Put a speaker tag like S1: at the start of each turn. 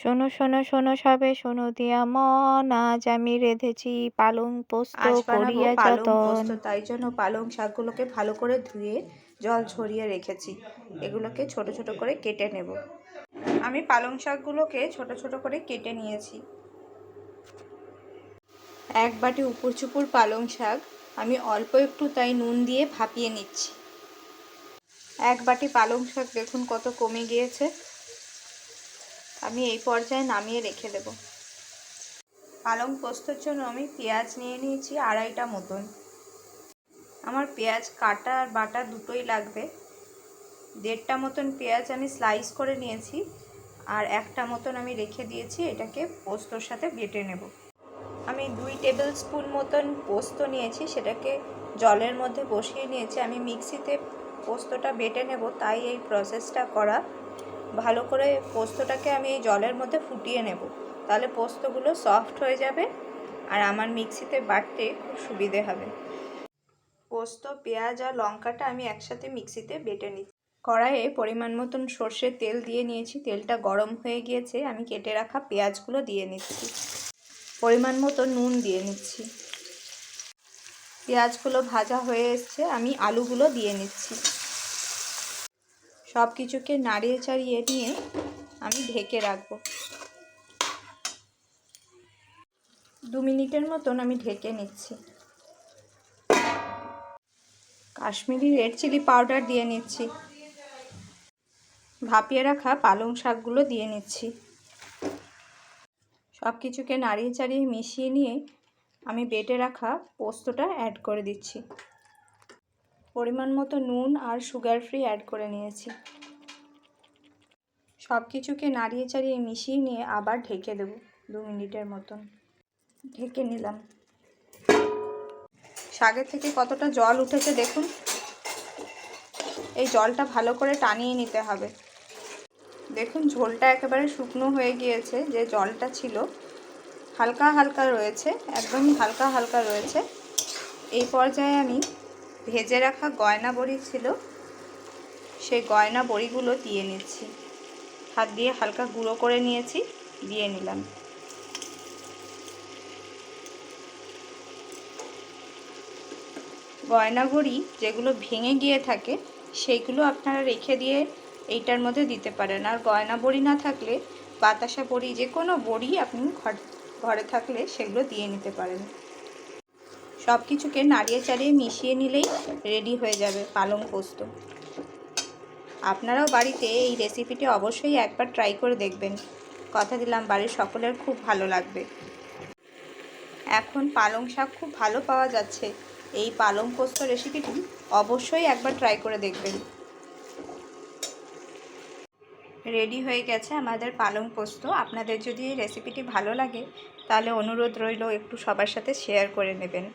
S1: শোনো শোনো শোনো সবে শোনো দিয়া মন। আজ আমি রেঁধেছি পালং পোস্ত করিয়া যতন।
S2: তাই জন্য পালং শাকগুলোকে ভালো করে ধুয়ে জল ঝরিয়ে রেখেছি। এগুলোকে ছোট ছোট করে কেটে নেব। আমি পালং শাকগুলোকে ছোট ছোট করে কেটে নিয়েছি। এক বাটি উপর চুপুর পালং শাক আমি অল্প একটু তাই নুন দিয়ে ভাপিয়ে নিচ্ছি। এক বাটি পালং শাক দেখুন কত কমে গিয়েছে। আমি এই পর্যায়ে নামিয়ে রেখে দেব। পালং পোস্তর জন্য আমি পেঁয়াজ নিয়ে নিয়েছি আড়াইটা মতন। আমার পেঁয়াজ, কাটা আর বাটা দুটোই লাগবে। দেড়টা মতন পেঁয়াজ আমি স্লাইস করে নিয়েছি আর একটা মতন আমি রেখে দিয়েছি, এটাকে পোস্তর সাথে বেটে নেব। আমি দুই টেবিল স্পুন মতন পোস্ত নিয়েছি, সেটাকে জলের মধ্যে বসিয়ে নিয়েছি। আমি মিক্সিতে পোস্তটা বেটে নেব, তাই এই প্রসেসটা করা। ভালো করে পোস্তটাকে আমি এই জলের মধ্যে ফুটিয়ে নেব। তাহলে পোস্তগুলো সফট হয়ে যাবে আর আমার মিক্সিতে বাটতে খুব সুবিধে হবে। পোস্ত, পেঁয়াজ আর লঙ্কাটা আমি একসাথে মিক্সিতে বেটে নিচ্ছি। কড়াইয়ে পরিমাণ মতন সর্ষের তেল দিয়ে নিয়েছি। তেলটা গরম হয়ে গিয়েছে। আমি কেটে রাখা পেঁয়াজগুলো দিয়ে নিচ্ছি। পরিমাণ মতো নুন দিয়ে নিচ্ছি। পেঁয়াজগুলো ভাজা হয়ে এসছে। আমি আলুগুলো দিয়ে নিচ্ছি। সব কিছুকে নাড়িয়ে চাড়িয়ে নিয়ে আমি ঢেকে রাখব। দু মিনিটের মতন আমি ঢেকে নিচ্ছি। কাশ্মীরি রেড চিলি পাউডার দিয়ে নিচ্ছি। ভাপিয়ে রাখা পালং শাকগুলো দিয়ে নিচ্ছি। সব কিছুকে নাড়িয়ে চাড়িয়ে মিশিয়ে নিয়ে আমি বেটে রাখা পোস্তটা অ্যাড করে দিচ্ছি। পরিমাণ মতো নুন আর সুগার ফ্রি অ্যাড করে নিয়েছি। সব কিছুকে নাড়িয়ে চাড়িয়ে মিশিয়ে নিয়ে আবার ঢেকে দেব দু মিনিটের মতন। ঢেকে নিলাম। শাকের থেকে কতটা জল উঠেছে দেখুন। এই জলটা ভালো করে টানিয়ে নিতে হবে। দেখুন ঝোলটা একেবারে শুকনো হয়ে গিয়েছে, যে জলটা ছিল হালকা হালকা রয়েছে, একদমই হালকা হালকা রয়েছে। এই পর্যায়ে আমি ভেজে রাখা গয়না বড়ি ছিল, সেই গয়না বড়িগুলো দিয়ে নিচ্ছি। হাত দিয়ে হালকা গুঁড়ো করে নিয়েছি, দিয়ে নিলাম। গয়না বড়ি যেগুলো ভেঙে গিয়ে থাকে, সেইগুলো আপনারা রেখে দিয়ে এইটার মধ্যে দিতে পারেন। আর গয়না বড়ি না থাকলে, বাতাসা বড়ি যে কোনো বড়ি আপনি ঘর, ঘরে থাকলে সেগুলো দিয়ে নিতে পারেন। সব কিছুকে নাড়িয়ে চাড়িয়ে মিশিয়ে নিলেই রেডি হয়ে যাবে পালং পোস্ত। আপনারাও বাড়িতে এই রেসিপিটি অবশ্যই একবার ট্রাই করে দেখবেন। কথা দিলাম, বাড়ির সকলের খুব ভালো লাগবে। এখন পালং শাক খুব ভালো পাওয়া যাচ্ছে। এই পালং পোস্ত রেসিপিটি অবশ্যই একবার ট্রাই করে দেখবেন। রেডি হয়ে গেছে আমাদের পালং পোস্ত। আপনাদের যদি এই রেসিপিটি ভালো লাগে, তাহলে অনুরোধ রইল একটু সবার সাথে শেয়ার করে নেবেন।